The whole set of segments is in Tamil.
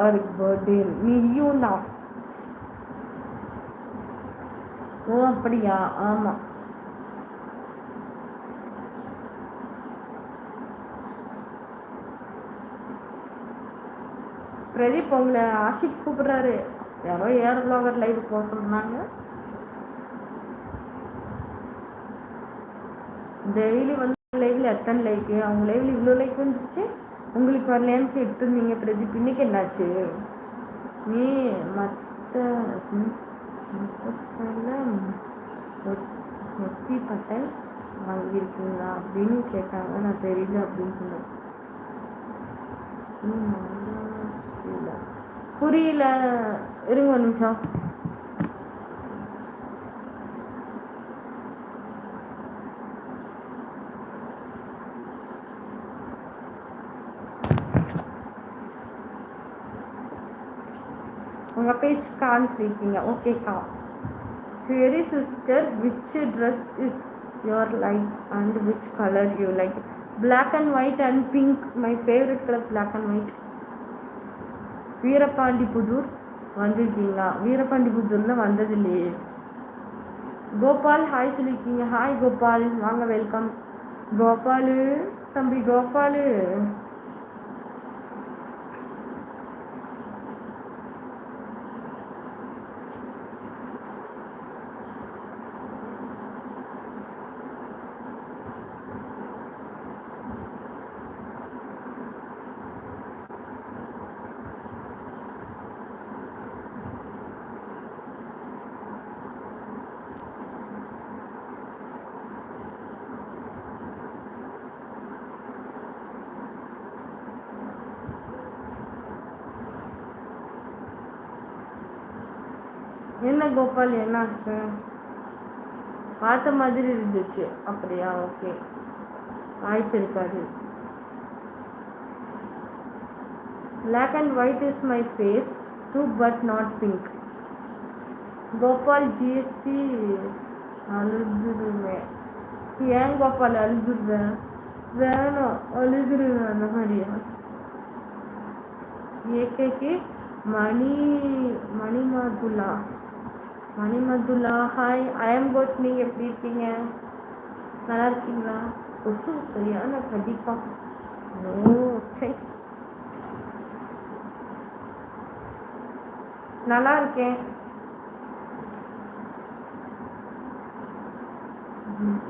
அவருக்கு பர்த்டே நீயும் தான் ஓ அப்படியா? ஆமாம் பிரதீப் உங்களை ஆஷிக் கூப்பிடுறாரு. யாரோ ஏர் பிளாகர் லைவ் போக சொன்னாங்க. டெய்லி வந்து லைவ்ல எத்தனை லைக்கு அவங்க லைவ்ல இவ்வளோ லைக் வந்துச்சு. உங்களுக்கு வரலையான்னு கேட்டுருந்தீங்க பிரதீப். இன்னைக்கு என்னாச்சு? நீ மற்ற பட்டை பட்டன் வாங்கியிருக்கீங்களா அப்படின்னு கேட்டாங்க. நான் தெரியல அப்படின்னு சொன்னேன். ம், புரியல. இருங்க ஒரு நிமிஷம். உங்கள் பேஜ் காமிச்சிருக்கீங்க ஓகேக்கா சரி sister which dress is your like and which colour you like black and white and pink my favourite colour black and white Veerapandi Puthur வந்திருக்கீங்களா? வீரபாண்டி புதூரில் வந்தது இல்லையே கோபால் ஹாய் சொல்லியிருக்கீங்க ஹாய் கோபால். வாங்க வெல்கம் கோபாலு தம்பி கோபாலு. என்ன கோபால் என்னாச்சு பார்த்த மாதிரி இருந்துச்சு. அப்படியா? ஓகே. வாய்ப்பு இருக்காது. Black and white is my fave too but not pink Gopal GST அழுதுருவேன் ஏன் கோபால் அழுதுருவேன் வேணும் அழுதுருவேன் அந்த மாதிரியா ஏகேகே மணி மணிமாதுலா மணிமதுலா ஹாய் ஐஎம் கோட் நீங்க எப்படி இருக்கீங்க? நல்லா இருக்கீங்களா? கொசு சரியான கண்டிப்பா ஓ சரி. நல்லா இருக்கேன்.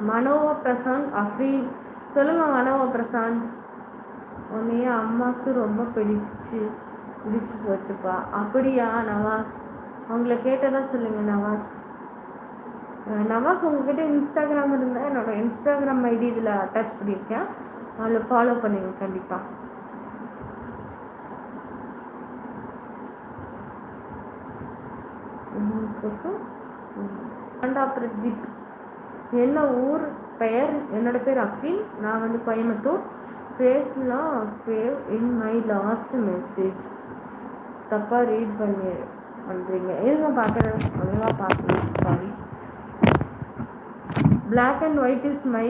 மனோவ பிரசாந்த் அப்படி சொல்லுங்க மனோவ பிரசாந்த் உன்னைய அம்மாவுக்கு ரொம்ப பிடிச்சு பிடிச்சு போச்சுப்பா. அப்படியா நவாஸ்? அவங்கள கேட்டதா சொல்லுங்க நவாஸ். நவாஸ் உங்ககிட்ட இன்ஸ்டாகிராம் இருந்தால் என்னோட இன்ஸ்டாகிராம் ஐடி இதில் அட்டாச் பண்ணியிருக்கேன் அதில் ஃபாலோ பண்ணுங்கள் கண்டிப்பாக ஆண்டா பிரதீப் என்ன ஊர் பெயர்? என்னோட பேர் அஃபின். நான் வந்து Coimbatore. ஃபேஸ்லாம் save in my last message தப்பாக ரீட் பண்ணி பண்ணுறீங்க இருங்க பார்க்குறேன் ஒழுங்காக பார்க்கணும். Sorry black and white is my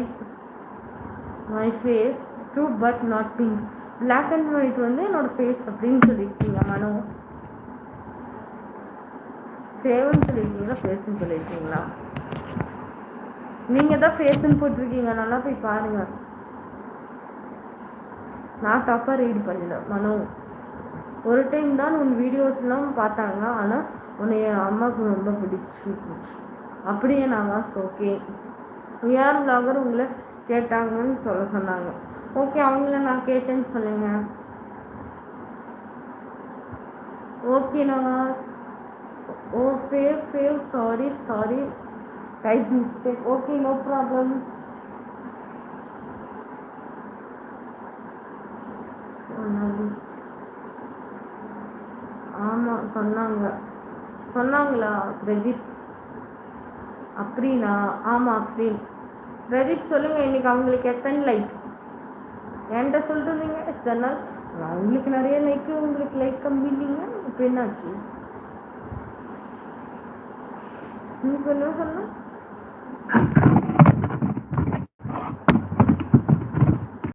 my fave true but not pink black and white வந்து என்னோட ஃபேஸ் அப்படின்னு சொல்லியிருக்கீங்க மனோ. ஃபேவன்னு சொல்லியிருக்கீங்களா? ஃபேஸ்ன்னு சொல்லியிருக்கீங்களா? நீங்கள் தான் ஃபேஸ்ன்னு போட்டிருக்கீங்க. நல்லா போய் பாருங்கள் நான் தப்பாக ரீட் பண்ணல மனோ. ஒரு டைம் தான் உன் வீடியோஸ்லாம் பார்த்தாங்க. ஆனால் உன்னை என் அம்மாவுக்கு ரொம்ப பிடிச்சி. அப்படியே நான் ஓகே யார் vlogger உங்களை கேட்டாங்கன்னு சொல்ல சொன்னாங்க. ஓகே அவங்கள நான் கேட்டேன்னு சொல்லுங்க. Okay Nawaz oh fave fave sorry sorry type mistake okay no problem ஆமாம் சொன்னாங்க. சொன்னாங்களா பிரதீப்? அப்படின்னா ஆமாம் அப்படின் பிரதீப் சொல்லுங்க இன்னைக்கு அவங்களுக்கு எத்தனை லைக் என்கிட்ட சொல்லிருந்தீங்க எத்தனை நாள்? அவங்களுக்கு உங்களுக்கு நிறைய லைக்கு உங்களுக்கு லைக் கம்மி இல்லைங்க இப்போ என்னாச்சு? நீங்க என்ன சொன்ன?